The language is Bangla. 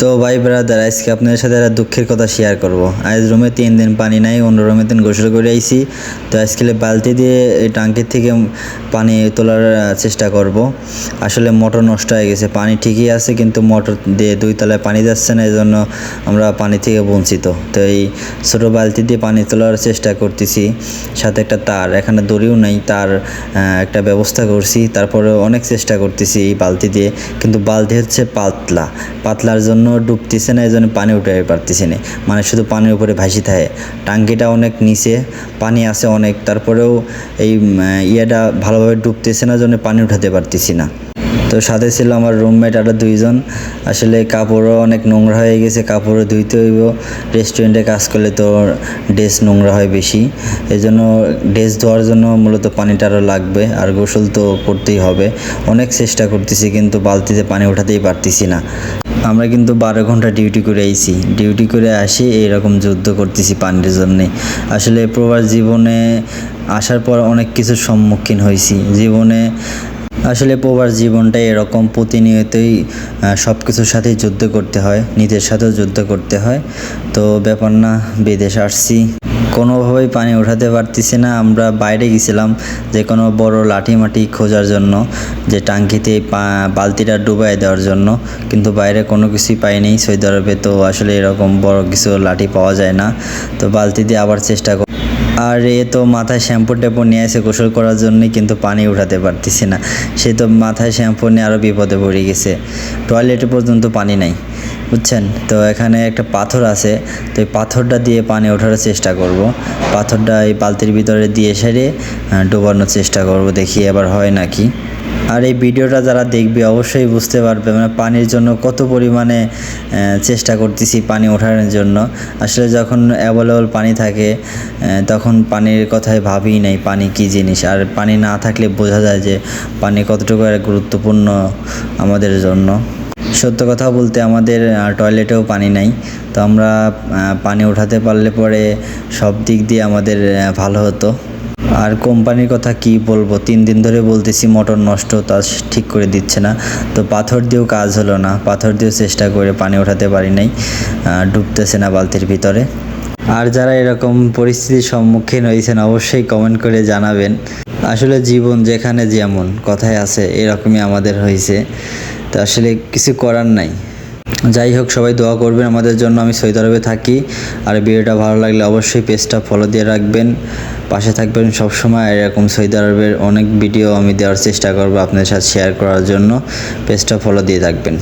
তো ভাই ব্রাদার আজকে আপনাদের সাথে একটা দুঃখের কথা শেয়ার করব। আজ রুমে তিন দিন পানি নাই, অন্য রুমে তিন গোসল করে আইছি। তো আজকে বালতি দিয়ে এই টাঙ্কির থেকে পানি তোলার চেষ্টা করব। আসলে মোটর নষ্ট হয়ে গেছে, পানি ঠিকই আছে, কিন্তু মোটর দিয়ে দুই তলায় পানি যাচ্ছে না এই জন্য আমরা পানি থেকে বঞ্চিত। তো এই ছোটো বালতি দিয়ে পানি তোলার চেষ্টা করতেছি। সাথে একটা তার, এখানে দড়িও নেই, তার একটা ব্যবস্থা করছি। তারপরে অনেক চেষ্টা করতেছি এই বালতি দিয়ে, কিন্তু বালতি হচ্ছে পাতলা। পাতলার জন্য ডুবতেছে না এই জন্য পানি উঠে পারতেছে না। মানে শুধু পানির উপরে ভাসি থাকে। টাঙ্কিটা অনেক নিচে, পানি আছে অনেক। তারপরেও এই ইয়েটা ভালোভাবে ডুবতেছে না জন্য পানি উঠাতে পারতেছি না। তো সাথে ছিল আমার রুমমেট আরও দুইজন। আসলে কাপড়ও অনেক নোংরা হয়ে গেছে, কাপড়ও ধুইতে হইব। রেস্টুরেন্টে কাজ করলে তো ড্রেস নোংরা হয় বেশি। এই জন্য ড্রেস ধোয়ার জন্য মূলত পানিটা আরও লাগবে। আর গোসল তো করতেই হবে। অনেক চেষ্টা করতেছি, কিন্তু বালতিতে পানি ওঠাতেই পারতেছি না। আমরা কিন্তু বারো ঘণ্টা ডিউটি করে আইছি। ডিউটি করে আসি এইরকম যুদ্ধ করতেছি পানির জন্যে। আসলে প্রবাস জীবনে আসার পর অনেক কিছুর সম্মুখীন হয়েছি জীবনে, আসলে প্রবাস জীবনটাই এরকম প্রতিনিয়তই সব কিছুর সাথেই যুদ্ধ করতে হয়, নিজের সাথেও যুদ্ধ করতে হয়। তো ব্যাপার না, বিদেশ আসছি। কোনোভাবেই পানি উঠাতে পারতেছি না। আমরা বাইরে গেছিলাম যে কোনো বড় লাঠি মাটি খোঁজার জন্য, যে টাঙ্কিতে বালতিটা ডুবাই দেওয়ার জন্য। কিন্তু বাইরে কোনো কিছুই পাইনি। সৌদি আরবে তো আসলে এরকম বড় কিছু লাঠি পাওয়া যায় না। তো বালতি দিয়ে আবার চেষ্টা কর আর এ তো মাথায় শ্যাম্পু ট্যাম্পু নিয়ে এসে গোসল করার জন্যই কিন্তু পানি উঠাতে পারতেছি না। সে তো মাথায় শ্যাম্পু নিয়ে আরও বিপদে পড়ে গেছে। টয়লেটে পর্যন্ত পানি নাই। বুঝছেন? তো এখানে একটা পাথর আছে, তো এই পাথরটা দিয়ে পানি ওঠার চেষ্টা করব। পাথরটা এই বালতির ভিতরে দিয়ে সেরে ডোবানোর চেষ্টা করব, দেখি এবার হয় নাকি। আর এই ভিডিওটা যারা দেখবে অবশ্যই বুঝতে পারবে মানে পানির জন্য কত পরিমাণে চেষ্টা করতেছি পানি ওঠানোর জন্য। আসলে যখন অ্যাভেলেবল পানি থাকে তখন পানির কথাই ভাবি নাই পানি কী জিনিস। আর পানি না থাকলে বোঝা যায় যে পানি কতটুকু গুরুত্বপূর্ণ আমাদের জন্য। সত্য কথা বলতে আমাদের টয়লেটেও পানি নাই। তো আমরা পানি ওঠাতে পারলে পরে সব দিক দিয়ে আমাদের ভালো হতো। আর কোম্পানির কথা কি বলব? তিন দিন ধরে বলতেছি মোটর নষ্ট, তা ঠিক করে দিচ্ছে না। তো পাথর দিয়েও কাজ হলো না। পাথর দিয়েও চেষ্টা করে পানি ওঠাতে পারি নাই। ডুবতেছে না বালতির ভিতরে। আর যারা এরকম পরিস্থিতির সম্মুখীন হয়েছেন, অবশ্যই কমেন্ট করে জানাবেন। আসলে জীবন যেখানে যেমন, কথায় আছে, এরকমই আমাদের হয়েছে। তো আসলে কিছু করার নাই। যাই হোক, সবাই দোয়া করবেন, আমাদের জন্য আমি সৈদ আরবে থাকি। আর ভিডিওটা ভালো লাগলে অবশ্যই পেজটা ফলো দিয়ে রাখবেন। পাশে থাকবেন সবসময়, এরকম সৌদি আরবের অনেক ভিডিও আমি দেওয়ার চেষ্টা করব আপনাদের সাথে শেয়ার করার জন্য। পেজটা ফলো দিয়ে রাখবেন